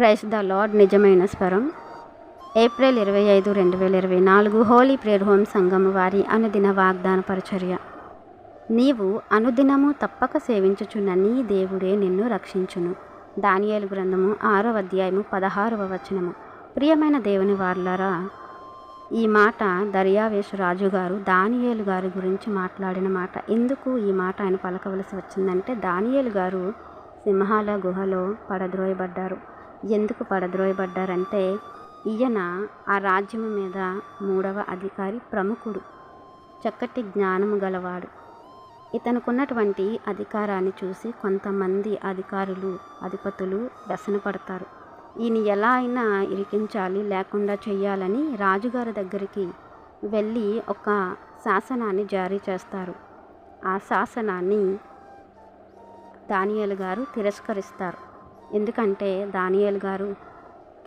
Price the lord నిజమైన స్వరం. April ఇరవై ఐదు రెండు వేల ఇరవై నాలుగు హోలీ ప్రేయర్ హోమ్ సంఘం వారి అనుదిన వాగ్దాన పరిచర్య. నీవు అనుదినము తప్పక సేవించుచున్న నీ దేవుడే నిన్ను రక్షించును. దానియేలు గ్రంథము ఆరవ అధ్యాయము పదహారవ వచనము. ప్రియమైన దేవుని వార్లరా ఈ మాట దర్యావేశు రాజు గారు దానియేలు గారి గురించి మాట్లాడిన మాట. ఎందుకు ఈ మాట ఆయన పలకవలసి వచ్చిందంటే దానియేలు గారు సింహాల గుహలో పడద్రోయబడ్డారు. ఎందుకు పడద్రోయబడ్డారంటే ఈయన ఆ రాజ్యం మీద మూడవ అధికారి ప్రముఖుడు చక్కటి జ్ఞానము గలవాడు. ఇతనుకున్నటువంటి అధికారాన్ని చూసి కొంతమంది అధికారులు అధిపతులు వ్యసనపడతారు ఈయన ఎలా అయినా ఇరికించాలి లేకుండా చేయాలని రాజుగారి దగ్గరికి వెళ్ళి ఒక శాసనాన్ని జారీ చేస్తారు. ఆ శాసనాన్ని దానియలు గారు తిరస్కరిస్తారు. ఎందుకంటే దానియేలు గారు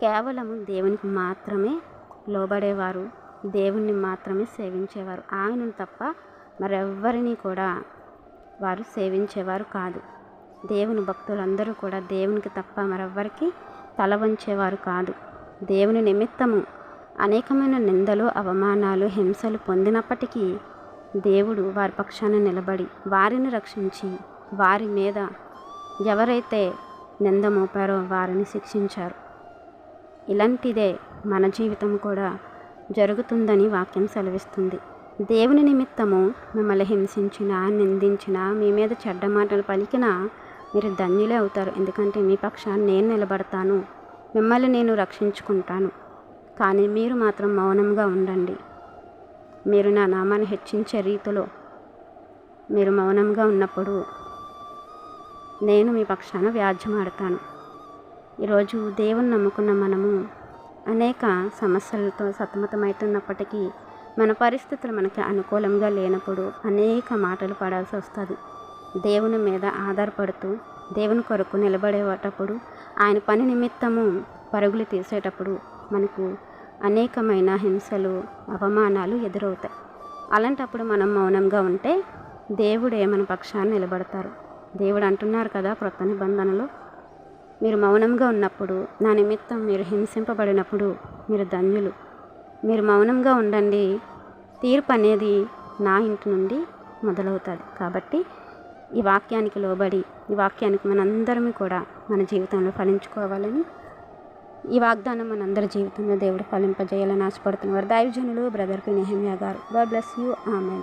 కేవలం దేవునికి మాత్రమే లోబడేవారు దేవుణ్ణి మాత్రమే సేవించేవారు. ఆయనను తప్ప మరెవ్వరిని కూడా వారు సేవించేవారు కాదు. దేవుని భక్తులందరూ కూడా దేవునికి తప్ప మరెవ్వరికి తల వంచేవారు కాదు. దేవుని నిమిత్తము అనేకమైన నిందలు అవమానాలు హింసలు పొందినప్పటికీ దేవుడు వారి పక్షాన నిలబడి వారిని రక్షించి వారి మీద ఎవరైతే నింద మోపారో వారిని శిక్షించారు. ఇలాంటిదే మన జీవితం కూడా జరుగుతుందని వాక్యం సెలవిస్తుంది. దేవుని నిమిత్తము మిమ్మల్ని హింసించిన నిందించినా మీ మీద చెడ్డ మాటలు పలికినా మీరు ధన్యులే అవుతారు. ఎందుకంటే మీ పక్షాన్ని నేను నిలబడతాను. మిమ్మల్ని నేను రక్షించుకుంటాను. కానీ మీరు మాత్రం మౌనంగా ఉండండి. మీరు నా నామాన్ని హెచ్చించే రీతిలో మీరు మౌనంగా ఉన్నప్పుడు నేను మీ పక్షాన వ్యాజ్యమాడతాను. ఈరోజు దేవుని నమ్ముకున్న మనము అనేక సమస్యలతో సతమతమవుతున్నప్పటికీ మన పరిస్థితులు మనకి అనుకూలంగా లేనప్పుడు అనేక మాటలు పడాల్సి వస్తుంది. దేవుని మీద ఆధారపడుతూ దేవుని కొరకు నిలబడేటప్పుడు ఆయన పని నిమిత్తము పరుగులు తీసేటప్పుడు మనకు అనేకమైన హింసలు అవమానాలు ఎదురవుతాయి. అలాంటప్పుడు మనం మౌనంగా ఉంటే దేవుడే మన పక్షాన్ని నిలబడతారు. దేవుడు అంటున్నారు కదా క్రొత్త నిబంధనలో. మీరు మౌనంగా ఉన్నప్పుడు నా నిమిత్తం మీరు హింసింపబడినప్పుడు మీరు ధన్యులు. మీరు మౌనంగా ఉండండి. తీర్పు అనేది నా ఇంటి నుండి మొదలవుతుంది. కాబట్టి ఈ వాక్యానికి లోబడి ఈ వాక్యానికి మనందరం కూడా మన జీవితంలో ఫలించుకోవాలని ఈ వాగ్దానం మనందరి జీవితంలో దేవుడు ఫలింపజేయాలని ఆశపడుతున్నారు దైవజనులు బ్రదర్ పి నెహమ్యా గారు. God bless you. ఆమె